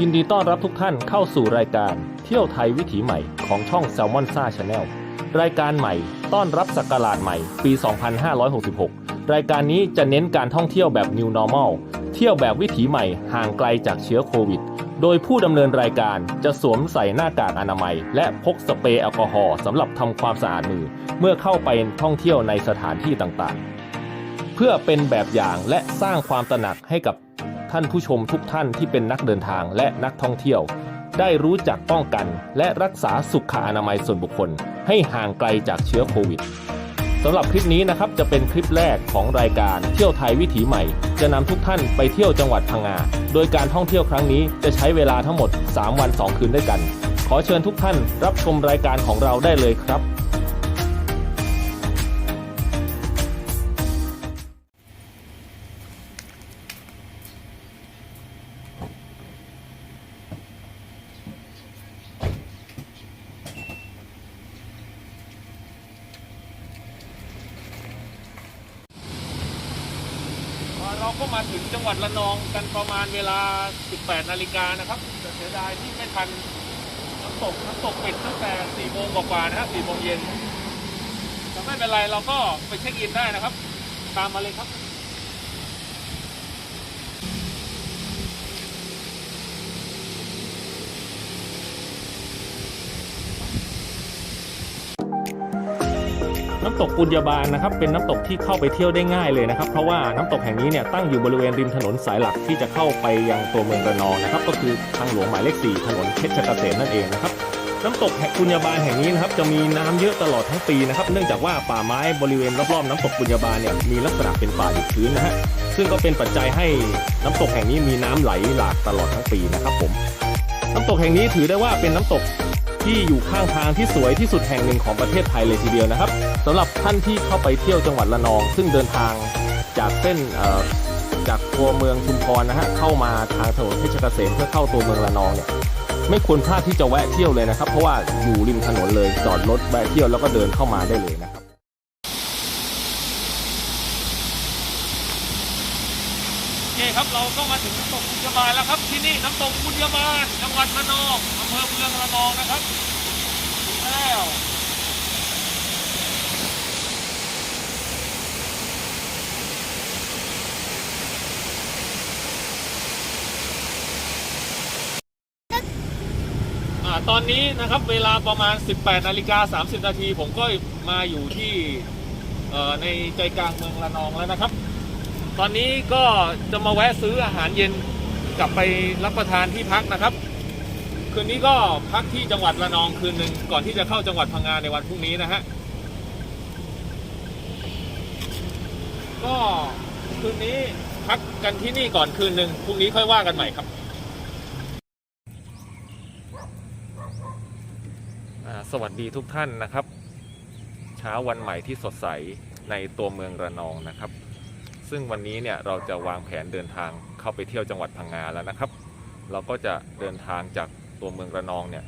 ยินดีต้อนรับทุกท่านเข้าสู่รายการเที่ยวไทยวิถีใหม่ของช่อง s ซ l m o n s a Channel รายการใหม่ต้อนรับศักราชใหม่ปี 2566 รายการนี้จะเน้นการท่องเที่ยวแบบ New Normal เที่ยวแบบวิถีใหม่ห่างไกลจากเชื้อโควิด โดยผู้ดำเนินรายการจะสวมใส่หน้ากากอนามัย และพกสเปรย์แอลกอฮอล์สำหรับทำความสะอาดมือ เมื่อเข้าไปท่องเที่ยวในสถานที่ต่างๆ เพื่อเป็นแบบอย่างและสร้างความตระหนักให้กับ ท่านผู้ชมทุกท่านที่เป็นนักเดินทางและนักท่องเที่ยว ได้รู้จักป้องกันและรักษาสุขอนามัยส่วนบุคคล ให้ห่างไกลจากเชื้อโควิดสำหรับคลิปนี้นะครับจะเป็นคลิปแรกของรายการเที่ยวไทยวิถีใหม่ จะนำทุกท่านไปเที่ยวจังหวัดพังงาโดยการท่องเที่ยวครั้งนี้จะใช้เวลาทั้งหมด 3 วัน 2 คืนด้วยกัน ขอเชิญทุกท่านรับชมรายการของเราได้เลยครับ เวลา 18 นาฬิกานะครับแต่เสียดายที่ไม่ทันน้ำตกน้ำตกปิดตั้งแต่ 4 โมงกว่าๆนะฮะ4โมงเย็นแต่ไม่เป็นไรเราก็ไปเช็คอินได้นะครับ ตามมาเลยครับ ตกปุญญาบาลนะครับเป็นน้ำตกที่เข้าไปเที่ยวได้ง่ายเลยนะครับ เพราะว่าน้ำตกแห่งนี้เนี่ยตั้งอยู่บริเวณริมถนนสายหลักที่จะเข้าไปยังตัวเมืองระนองนะครับ ก็คือทางหลวงหมายเลข 4 ถนนเพชรเกษมนั่นเองนะครับน้ำตกแห่งปุญญาบาลแห่งนี้นะครับจะมีน้ำเยอะตลอดทั้งปีนะครับ เนื่องจากว่าป่าไม้บริเวณรอบๆน้ำตกปุญญาบาลเนี่ยมีลักษณะเป็นป่าดิบชื้นนะฮะซึ่งก็เป็นปัจจัยให้น้ำตกแห่งนี้มีน้ำไหลหลากตลอดทั้งปีนะครับผมน้ำตกแห่งนี้ถือได้ว่าเป็นน้ำตก ที่อยู่ข้างทางที่สวยที่สุดแห่งหนึ่งของประเทศไทยเลยทีเดียวนะครับสำหรับท่านที่เข้าไปเที่ยวจังหวัดระนอง ซึ่งเดินทางจากเส้นจากตัวเมืองชุมพรนะฮะเข้ามาทางถนนเพชรเกษมเพื่อเข้าตัวเมืองระนองเนี่ยไม่ควรพลาดที่จะแวะเที่ยวเลยนะครับ เพราะว่าอยู่ริมถนนเลยจอดรถแวะเที่ยวแล้วก็เดินเข้ามาได้เลยนะครับโอเคครับเราก็มาถึง น้ำตกบุญยบาลแล้วครับที่นี่น้ำตกบุญยบาลจังหวัดระนองอำเภอเมืองระนองนะครับแล้วอ่าตอนนี้นะครับเวลาประมาณ 18นาฬิกา30 นาที ผมก็มาอยู่ที่เอ่อในใจกลางเมืองระนองแล้วนะครับ ตอนนี้ก็จะมาแวะซื้ออาหารเย็น กลับไปรับประทานที่พักนะครับ คืนนี้ก็พักที่จังหวัดระนองคืนหนึ่งก่อนที่จะเข้าจังหวัดพังงาในวันพรุ่งนี้นะฮะก็คืนนี้พักกันที่นี่ก่อนคืนหนึ่งพรุ่งนี้ค่อยว่ากันใหม่ครับสวัสดีทุกท่านนะครับ เช้าวันใหม่ที่สดใสในตัวเมืองระนองนะครับ ซึ่งวันนี้เนี่ยเราจะวางแผนเดินทางเข้าไปเที่ยวจังหวัดพังงาแล้วนะครับ เราก็จะเดินทางจากตัวเมืองระนองเนี่ย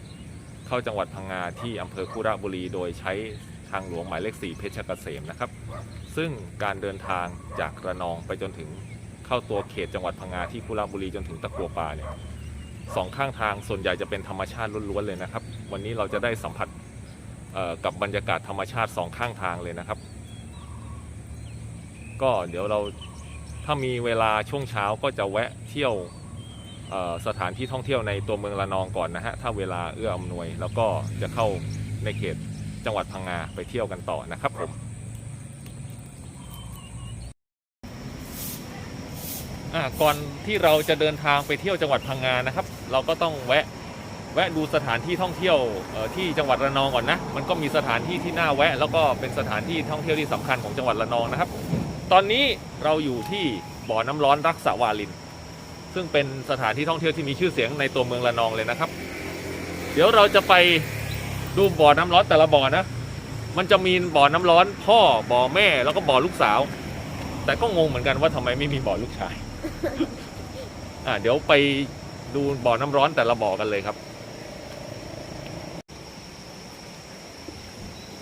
เข้าจังหวัดพังงาที่อำเภอคุระบุรี โดยใช้ทางหลวงหมายเลข4เพชรเกษมนะครับ ซึ่งการเดินทางจากระนองไปจนถึงเข้าตัวเขตจังหวัดพังงาที่คุระบุรีจนถึงตะกัวป่าเนี่ยสองข้างทางส่วนใหญ่จะเป็นธรรมชาติล้วนๆเลยนะครับ วันนี้เราจะได้สัมผัสเอ่อกับบรรยากาศธรรมชาติสองข้างทางเลยนะครับ ก็เดี๋ยวเราถ้ามีเวลาช่วงเช้าก็จะแวะเที่ยวสถานที่ท่องเที่ยวในตัวเมืองระนองก่อนนะฮะ ถ้าเวลาเอื้ออำนวย แล้วก็จะเข้าในเขตจังหวัดพังงาไปเที่ยวกันต่อนะครับผมก่อนที่เราจะเดินทางไปเที่ยวจังหวัดพังงานะครับ เราก็ต้องแวะแวะดูสถานที่ท่องเที่ยวที่จังหวัดระนองก่อนนะ มันก็มีสถานที่ที่น่าแวะ แล้วก็เป็นสถานที่ท่องเที่ยวที่สำคัญของจังหวัดระนองนะครับ ตอนนี้เราอยู่ที่บ่อน้ำร้อนรักษาวาลิน ซึ่งเป็นสถานที่ท่องเที่ยวที่มีชื่อเสียงในตัวเมืองระนองเลยนะครับ เดี๋ยวเราจะไปดูบ่อน้ำร้อนแต่ละบ่อนะ มันจะมีบ่อน้ำร้อนพ่อบ่อแม่แล้วก็บ่อลูกสาว แต่ก็งงเหมือนกันว่าทำไมไม่มีบ่อลูกชายอ่าเดี๋ยวไปดูบ่อน้ำร้อนแต่ละบ่อกันเลยครับ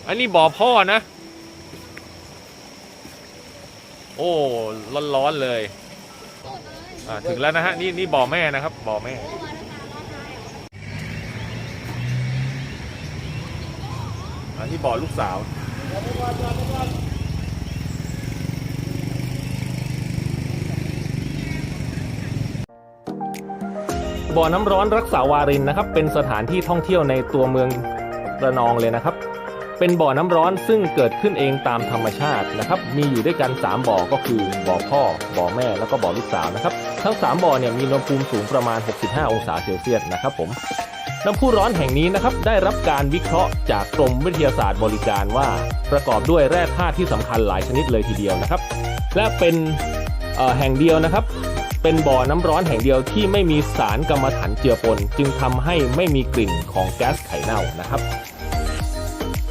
อันนี้บ่อพ่อนะ โอ้ร้อนๆเลยอ่าถึงแล้วนะฮะนี่นี่บ่อแม่นะครับบ่อแม่ที่บ่อลูกสาวบ่อน้ำร้อนรักษาวารินนะครับ เป็นสถานที่ท่องเที่ยวในตัวเมืองระนองเลยนะครับ เป็นบ่อน้ำร้อนซึ่งเกิดขึ้นเองตามธรรมชาตินะครับ มีอยู่ด้วยกัน 3 บ่อก็คือบ่อพ่อ บ่อแม่แล้วก็บ่อลูกสาวนะครับ ทั้ง 3 บ่อเนี่ยมีอุณหภูมิสูงประมาณ 65 องศาเซลเซียสนะครับผมน้ำพุร้อนแห่งนี้นะครับได้รับการวิเคราะห์จากกรมวิทยาศาสตร์บริการว่า ประกอบด้วยแร่ธาตุที่สำคัญหลายชนิดเลยทีเดียวนะครับ และเป็นแห่งเดียวนะครับเป็นบ่อน้ำร้อนแห่งเดียวที่ไม่มีสารกรรมฐานเจือปน จึงทำให้ไม่มีกลิ่นของแก๊สไข่เน่านะครับ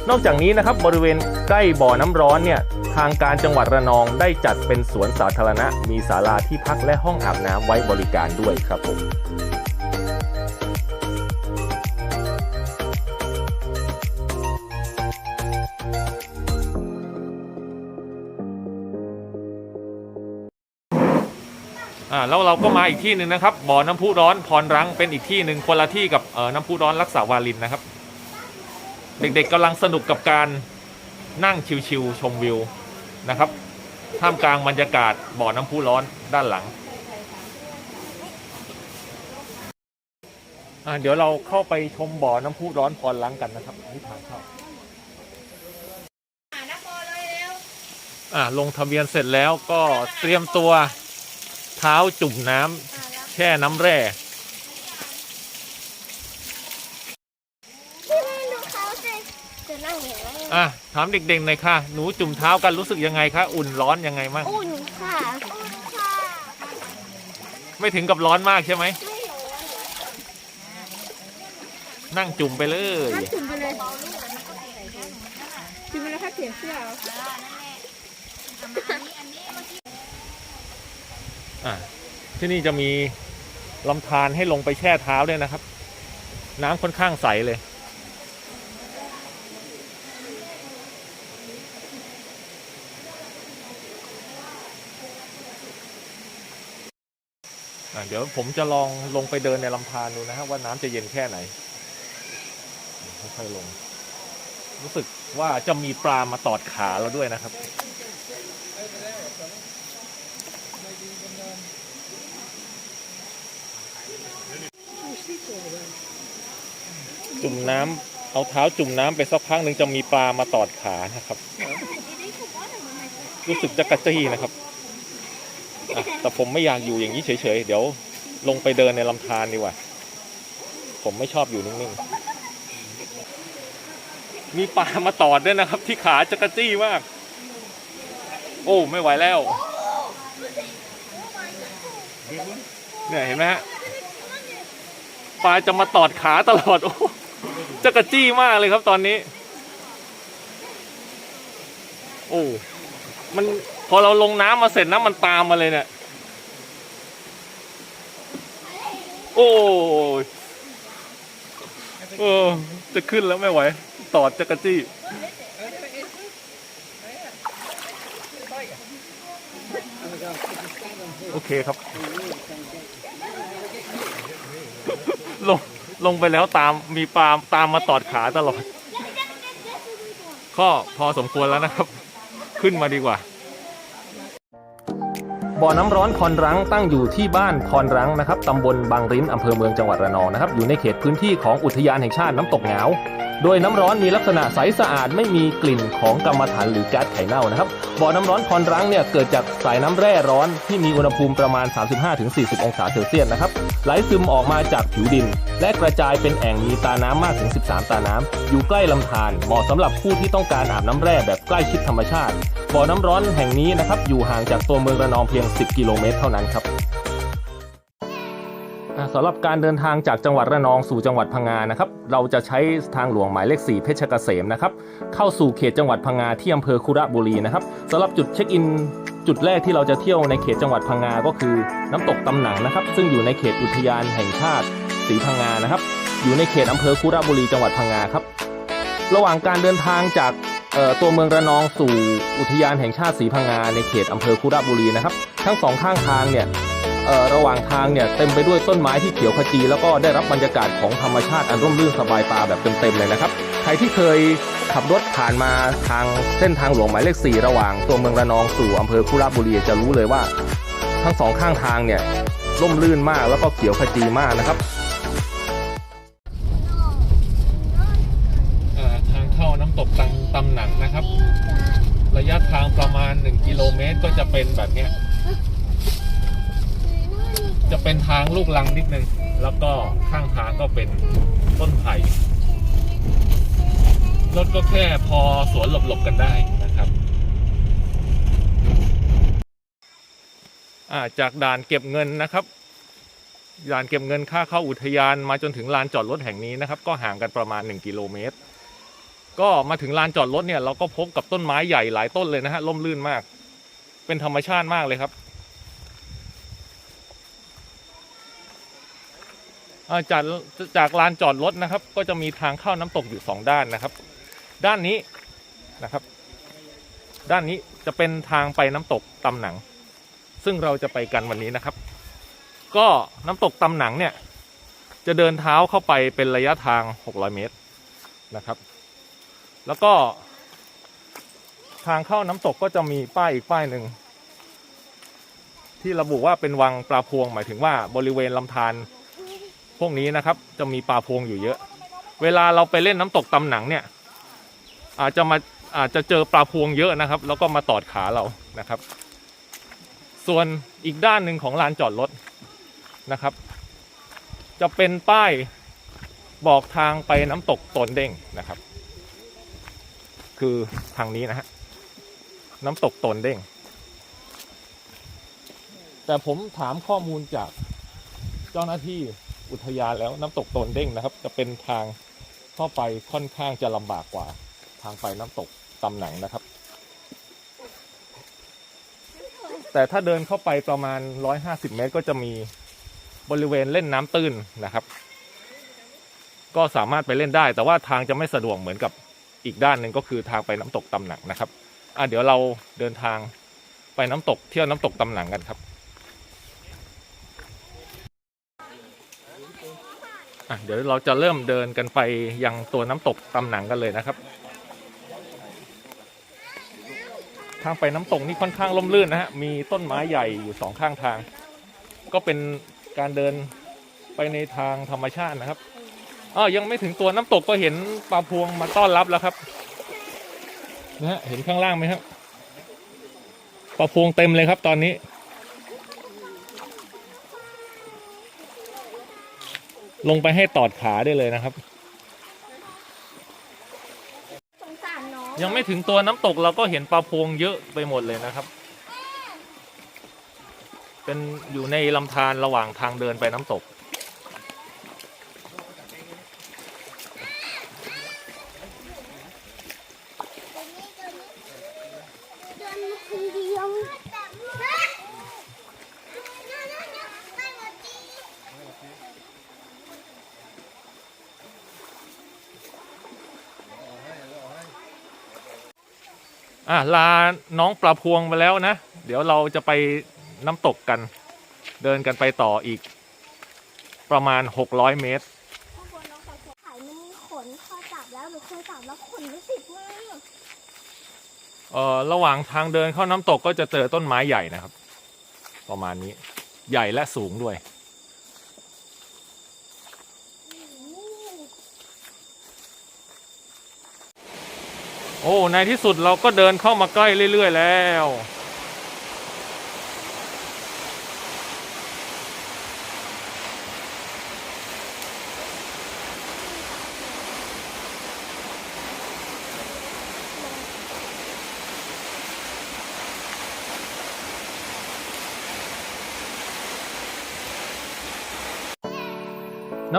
นอกจากนี้นะครับบริเวณใกล้บ่อน้ำร้อนเนี่ยทางการจังหวัดระนองได้จัดเป็นสวนสาธารณะ มีศาลาที่พักและห้องอาบน้ำไว้บริการด้วยครับผมอ่าแล้วเราก็มาอีกที่หนึ่งนะครับบ่อน้ำพุร้อนพรรังเป็นอีกที่หนึ่งคนละที่กับเอ่อน้ำพุร้อนรักษาวาลินนะครับ เด็กๆกำลังสนุกกับการนั่งชิวๆชมวิวนะครับ ท่ามกลางบรรยากาศบ่อน้ำพุร้อนด้านหลัง เดี๋ยวเราเข้าไปชมบ่อน้ำพุร้อนพรรังกันนะครับนี่ทางเข้าลเลยเร็วอ่าลงทะเบียนเสร็จแล้วก็เตรียมตัวเท้าจุ่มน้ำแช่น้ำแร่ พี่ไม่รู้เขาจะจะนั่ง อย่างไรอะถามเด็กๆหน่อยค่ะ หนูจุ่มเท้ากันรู้สึกยังไงคะ อุ่นร้อนยังไงมั่งอุ่นค่ะอุ่นค่ะ ไม่ถึงกับร้อนมากใช่ไหมไม่รู้นั่งจุ่มไปเลย ถ้าจุ่มไปเลยจุ่มไปแล้วถ้าเสียเสื้ออะที่นี่จะมีลำธารให้ลงไปแช่เท้าด้วยนะครับ น้ำค่อนข้างใสเลย เดี๋ยวผมจะลองลงไปเดินในลำธารดูนะฮะว่าน้ำจะเย็นแค่ไหนค่อยๆลง รู้สึกว่าจะมีปลามาตอดขาเราด้วยนะครับจุ่มน้ำเอาเท้าจุ่มน้ำไปสักพักหนึ่งจะมีปลามาตอดขานะครับ รู้สึกจะกระจี้นะครับ อะแต่ผมไม่อยากอยู่อย่างนี้เฉยๆ เดี๋ยวลงไปเดินในลำธารดีกว่า ผมไม่ชอบอยู่นิ่งๆ มีปลามาตอดด้วยนะครับ ที่ขาจะกระจี้มาก โอ้ไม่ไหวแล้วเนี่ยเห็นไหมฮะปลาจะมาตอดขาตลอดโอ้จะกระจี้มากเลยครับตอนนี้ โอ้มัน พอเราลงน้ำมาเสร็จน้ำมันตามมาเลยเนี่ย โอ้ยเออจะขึ้นแล้วไม่ไหว ตอดจะกรจี้ โอเคครับ ลง ลงไปแล้วตามมีปลาตามมาตอดขาตลอด ก็พอสมควรแล้วนะครับ ขึ้นมาดีกว่า บ่อน้ำร้อนคอนรังตั้งอยู่ที่บ้านคอนรังนะครับตำบลบางริ้นอำเภอเมืองจังหวัดระนองนะครับอยู่ในเขตพื้นที่ของอุทยานแห่งชาติน้ำตกเหงา โดยน้ำร้อนมีลักษณะใสสะอาดไม่มีกลิ่นของกรรมฐานหรือแก๊สไข่เน่านะครับบ่อน้ำร้อนคอนรังเนี่ยเกิดจากสายน้ำแร่ร้อนที่มีอุณหภูมิประมาณ 35-40 องศาเซลเซียสนะครับไหลซึมออกมาจากผิวดิน และกระจายเป็นแอ่งมีตาน้ำมากถึง 13 ตาน้ำอยู่ใกล้ลำธารเหมาะสำหรับผู้ที่ต้องการอาบน้ำแร่แบบใกล้ชิดธรรมชาติบ่อน้ำร้อนแห่งนี้นะครับอยู่ห่างจากตัวเมืองระนองเพียง 10 กิโลเมตรเท่านั้นครับ สำหรับการเดินทางจากจังหวัดระนองสู่จังหวัดพังงานะครับ เราจะใช้ทางหลวงหมายเลข 4 เพชรเกษมนะครับ เข้าสู่เขตจังหวัดพังงาที่อำเภอคุระบุรีนะครับสำหรับจุดเช็คอินจุดแรกที่เราจะเที่ยวในเขตจังหวัดพังงา ก็คือน้ำตกตำหนังนะครับ ซึ่งอยู่ในเขตอุทยานแห่งชาติศรีพังงานะครับ อยู่ในเขตอำเภอคุระบุรีจังหวัดพังงาครับ ระหว่างการเดินทางจากตัวเมืองระนองสู่อุทยานแห่งชาติศรีพังงาในเขตอำเภอคุระบุรีนะครับ ทั้งสองข้างทางเนี่ย ระหว่างทางเนี่ยเต็มไปด้วยต้นไม้ที่เขียวขจี แล้วก็ได้รับบรรยากาศของธรรมชาติอันร่มรื่นสบายตาแบบเต็มๆเลยนะครับ ใครที่เคยขับรถผ่านมาทางเส้นทางหลวงหมายเลข 4 ระหว่างตัวเมืองระนองสู่อำเภอคุระบุรีจะรู้เลยว่า ทั้งสองข้างทางเนี่ยร่มรื่นมากแล้วก็เขียวขจีมากนะครับทางเข้าน้ำตกตังตำหนังนะครับ ระยะทางประมาณ 1 กิโลเมตรก็จะเป็นแบบเนี้ย จะเป็นทางลูกลังนิดนึง แล้วก็ข้างทางก็เป็นต้นไผ่รถก็แค่พอสวนหลบๆกันได้นะครับาจากด่านเก็บเงินนะครับด่านเก็บเงินค่าเข้าอุทยานมาจนถึงลานจอดรถแห่งนี้นะครับ ก็ห่างกันประมาณ 1 กิโลเมตร ก็มาถึงลานจอดรถเนี่ยเราก็พบกับต้นไม้ใหญ่หลายต้นเลยนะฮะร่มรื่นมาก เป็นธรรมชาติมากเลยครับอ่า จากจากลานจอดรถนะครับ ก็จะมีทางเข้าน้ำตกอยู่สองด้านนะครับ ด้านนี้นะครับ ด้านนี้จะเป็นทางไปน้ำตกตำหนัง ซึ่งเราจะไปกันวันนี้นะครับ ก็น้ำตกตำหนังเนี่ย จะเดินเท้าเข้าไปเป็นระยะทาง 600 เมตรนะครับ แล้วก็ ทางเข้าน้ำตกก็จะมีป้ายอีกป้ายหนึ่งที่ระบุว่าเป็นวังปลาพวงหมายถึงว่าบริเวณลำธาร พวกนี้นะครับ จะมีปลาพวงอยู่เยอะ เวลาเราไปเล่นน้ำตกตำหนังเนี่ย อาจจะมาอาจจะเจอปลาพวงเยอะนะครับ แล้วก็มาตอดขาเรานะครับ ส่วนอีกด้านหนึ่งของลานจอดรถนะครับ จะเป็นป้ายบอกทางไปน้ำตกตนเด้งนะครับ คือทางนี้นะฮะน้ำตกตนเด้งแต่ผมถามข้อมูลจากเจ้าหน้าที่ อุทยานแล้วน้ำตกตนเด้งนะครับ จะเป็นทางเข้าไปค่อนข้างจะลำบากกว่า ทางไปน้ำตกตำหนังนะครับ แต่ถ้าเดินเข้าไปประมาณ 150 เมตร ก็จะมีบริเวณเล่นน้ำตื้นนะครับ ก็สามารถไปเล่นได้ แต่ว่าทางจะไม่สะดวกเหมือนกับอีกด้านหนึ่งก็คือทางไปน้ำตกตำหนักนะครับอะเดี๋ยวเราเดินทางไปน้ำตกเที่ยวน้ำตกตำหนังกันครับ อะ เดี๋ยวเราจะเริ่มเดินกันไปยังตัวน้ำตกตำหนังกันเลยนะครับ ทางไปน้ำตกนี่ค่อนข้างร่มรื่นนะฮะ มีต้นไม้ใหญ่อยู่สองข้างทาง ก็เป็นการเดินไปในทางธรรมชาตินะครับอ๋อยังไม่ถึงตัวน้ำตกก็เห็นปลาพวงมาต้อนรับแล้วครับนะฮะเห็นข้างล่างไหมครับปลาพวงเต็มเลยครับตอนนี้ ลงไปให้ตอดขาได้เลยนะครับ สงสารน้องยังไม่ถึงตัวน้ำตกเราก็เห็นปลาพวงเยอะไปหมดเลยนะครับ เป็นอยู่ในลำธารระหว่างทางเดินไปน้ำตก เดินคนเดียว อะลาน้องปลาพวงไปแล้วนะ เดี๋ยวเราจะไปน้ำตกกัน เดินกันไปต่ออีก ประมาณ 600 เมตร ข้างบนน้องเขาไข่มันมีขนพอจับแล้วหนูเคยจับแล้วขนไม่ติดมือเอ่อระหว่างทางเดินเข้าน้ำตกก็จะเจอต้นไม้ใหญ่นะครับ ประมาณนี้ใหญ่และสูงด้วย โอ้ ในที่สุดเราก็เดินเข้ามาใกล้เรื่อย ๆ แล้ว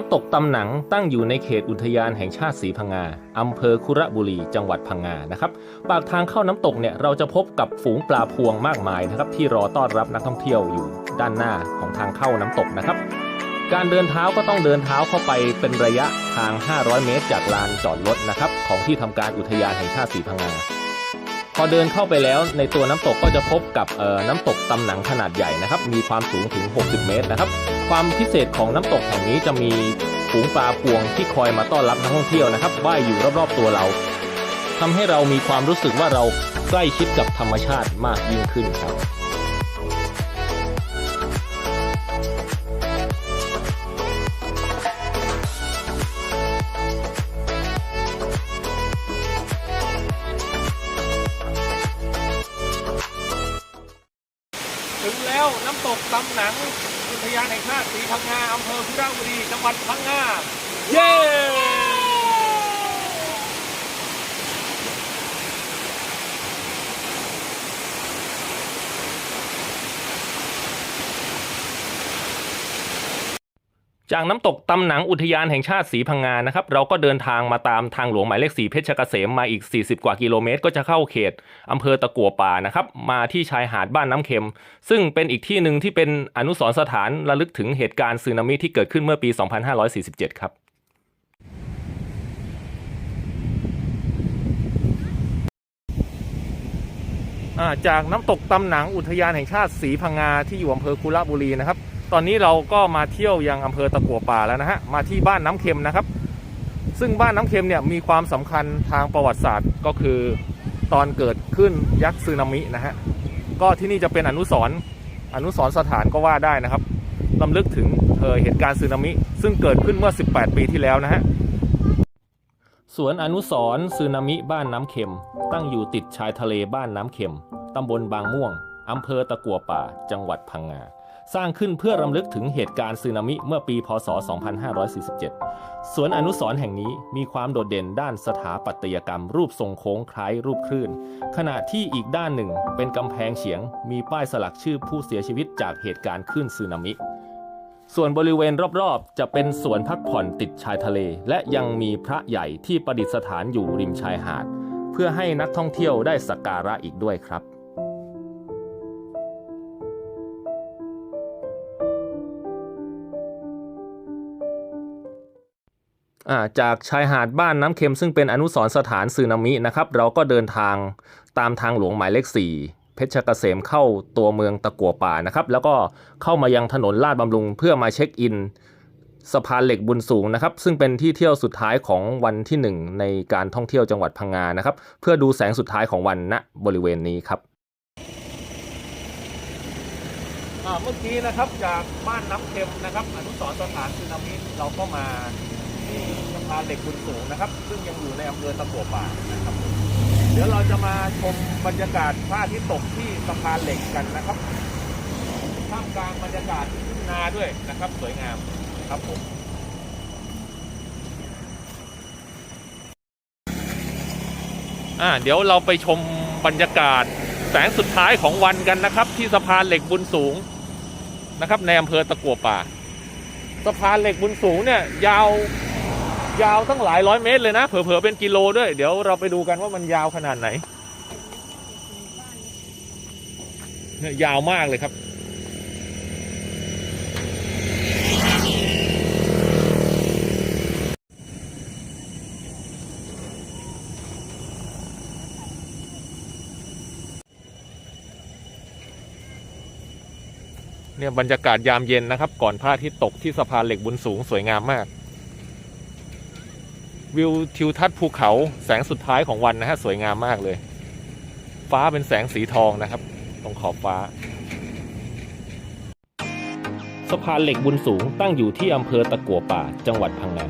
ำตกตำหนังตั้งอยู่ในเขตอุทยานแห่งชาติสีพังงาอำเภอคุระบุรี จังหวัดพังงานะครับ ปากทางเข้าน้ำตกเนี่ยเราจะพบกับฝูงปลาพวงมากมายนะครับที่รอต้อนรับนักท่องเที่ยวอยู่ด้านหน้าของทางเข้าน้ำตกนะครับ การเดินเท้าก็ต้องเดินเท้าเข้าไปเป็นระยะทาง 500 เมตร จากลานจอดรถนะครับของที่ทำการอุทยานแห่งชาติสีพังงา พอเดินเข้าไปแล้วในตัวน้ำตกก็จะพบกับน้ำตกตำหนังขนาดใหญ่นะครับ มีความสูงถึง 60 เมตรนะครับ ความพิเศษของน้ำตกแห่งนี้จะมีฝฝูงปลาพวงที่คอยมาต้อนรับนักท่องเที่ยวนะครับว่ายอยู่รอบๆตัวเราทำให้เรามีความรู้สึกว่าเราใกล้ชิดกับธรรมชาติมากยิ่งขึ้นครับ ตำหนังอุทยานแห่งชาติศรีพังงาอำเภอคุระบุรีจังหวัดพังงา เย้ จากน้ำตกตำหนังอุทยานแห่งชาติสีพังงานะครับเราก็เดินทางมาตามทางหลวงหมายเลขสีเพชรเกษมมาอีก 40 กว่ากิโลเมตร ก็จะเข้าเขตอำเภอตะกัวป่านะครับมาที่ชายหาดบ้านน้ำเค็ม ซึ่งเป็นอีกที่หนึ่งที่เป็นอนุสรสถานระลึกถึงเหตุการณ์สึนามิที่เกิดขึ้นเมื่อปี 2547 ครับจากน้ำตกตำหนังอุทยานแห่งชาติศรีพังงาที่อยู่อำเภอคุระบุรีนะครับ ตอนนี้เราก็มาเที่ยวยังอำเภอตะกัวป่าแล้วนะฮะ มาที่บ้านน้ำเค็มนะครับ ซึ่งบ้านน้ำเค็มเนี่ยมีความสำคัญทางประวัติศาสตร์ก็คือตอนเกิดขึ้นยักษ์สึนามินะฮะ ก็ที่นี่จะเป็นอนุสรณ์อนุสรณ์สถานก็ว่าได้นะครับลำลึกถึงเหตุการณ์สึนามิ ซึ่งเกิดขึ้นเมื่อ 18 ปีที่แล้วนะฮะสวนอนุสรณ์สึนามิบ้านน้ำเค็ม ตั้งอยู่ติดชายทะเลบ้านน้ำเค็ม ตำบลบางม่วง อำเภอตะกัวป่า จังหวัดพังงา สร้างขึ้นเพื่อรำลึกถึงเหตุการณ์สึนามิเมื่อปี พศ 2547 สวนอนุสรณ์แห่งนี้มีความโดดเด่นด้านสถาปัตยกรรม รูปทรงโค้งคล้ายรูปคลื่น ขณะที่อีกด้านหนึ่งเป็นกำแพงเฉียง มีป้ายสลักชื่อผู้เสียชีวิตจากเหตุการณ์คลื่นสึนามิส่วนบริเวณรอบๆ จะเป็นสวนพักผ่อนติดชายทะเล และยังมีพระใหญ่ที่ประดิษฐานอยู่ริมชายหาด เพื่อให้นักท่องเที่ยวได้สักการะอีกด้วยครับ จากชายหาดบ้านน้ำเค็มซึ่งเป็นอนุสรสถานสึนามินะครับเราก็เดินทางตามทางหลวงหมายเลข 4 เพชรเกษมเข้าตัวเมืองตะกัวป่านะครับแล้วก็เข้ามายังถนนลาดบำรุงเพื่อมาเช็คอินสะพานเหล็กบุญสูงนะครับ ซึ่งเป็นที่เที่ยวสุดท้ายของวันที่ 1 ในการท่องเที่ยวจังหวัดพังงานะครับ เพื่อดูแสงสุดท้ายของวันณบริเวณนี้ครับเมื่อกี้นะครับจากบ้านน้ำเค็มนะครับอนุสรสถานสึนามิเราก็มา สะพานเหล็กบุญสูงนะครับ ซึ่งยังอยู่ในอำเภอตะกัวป่านะครับ เดี๋ยวเราจะมาชมบรรยากาศพระอาทิตย์ตกที่สะพานเหล็กกันนะครับท่ามกลางบรรยากาศทุ่งนาด้วยนะครับ สวยงามครับผมอ่าเดี๋ยวเราไปชมบรรยากาศแสงสุดท้ายของวันกันนะครับ ที่สะพานเหล็กบุญสูงนะครับในอำเภอตะกัวป่า สะพานเหล็กบุญสูงเนี่ยยาว ยาวตั้งหลายร้อยเมตรเลยนะ เผลอๆเป็นกิโลด้วย เดี๋ยวเราไปดูกันว่ามันยาวขนาดไหนเนี่ยยาวมากเลยครับ เนี่ยบรรยากาศยามเย็นนะครับ ก่อนพระอาทิตย์ตกที่สะพานเหล็กบุญสูงสวยงามมาก วิวทิวทัศน์ภูเขาแสงสุดท้ายของวันนะฮะสวยงามมากเลย ฟ้าเป็นแสงสีทองนะครับ ตรงขอบฟ้า สะพานเหล็กบุญสูงตั้งอยู่ที่อำเภอตะกัวป่าจังหวัดพังงา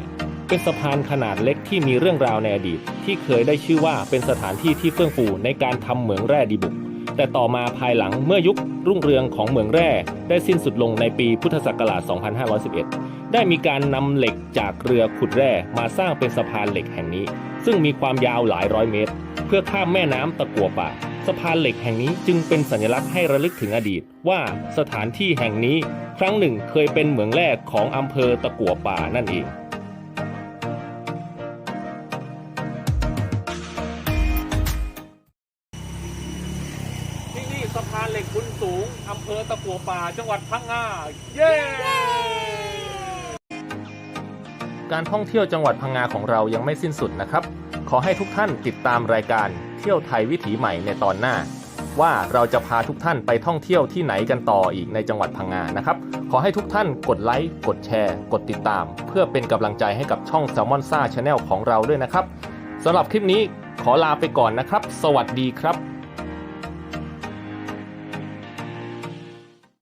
เป็นสะพานขนาดเล็กที่มีเรื่องราวในอดีต ที่เคยได้ชื่อว่าเป็นสถานที่ที่เฟื่องฟูในการทำเหมืองแร่ดีบุก แต่ต่อมาภายหลังเมื่อยุครุ่งเรืองของเหมืองแร่ได้สิ้นสุดลงในปีพุทธศักราช 2511 ได้มีการนำเหล็กจากเรือขุดแร่มาสร้างเป็นสะพานเหล็กแห่งนี้ ซึ่งมีความยาวหลายร้อยเมตร เพื่อข้ามแม่น้ำตะกัวป่า สะพานเหล็กแห่งนี้จึงเป็นสัญลักษณ์ให้ระลึกถึงอดีต ว่าสถานที่แห่งนี้ ครั้งหนึ่งเคยเป็นเหมืองแร่ของอำเภอตะกัวป่านั่นเองที่นี่สะพานเหล็กบุญสูงอำเภอตะกัวป่าจังหวัดพังงา เย้ การท่องเที่ยวจังหวัดพังงาของเรายังไม่สิ้นสุดนะครับ ขอให้ทุกท่านติดตามรายการเที่ยวไทยวิถีใหม่ในตอนหน้า ว่าเราจะพาทุกท่านไปท่องเที่ยวที่ไหนกันต่ออีกในจังหวัดพังงานะครับ ขอให้ทุกท่านกดไลค์กดแชร์ กดติดตาม เพื่อเป็นกำลังใจให้กับช่อง s ซ l m o n s a Channel ของเราด้วยนะครับสำหรับคลิปนี้ขอลาไปก่อนนะครับ สวัสดีครับ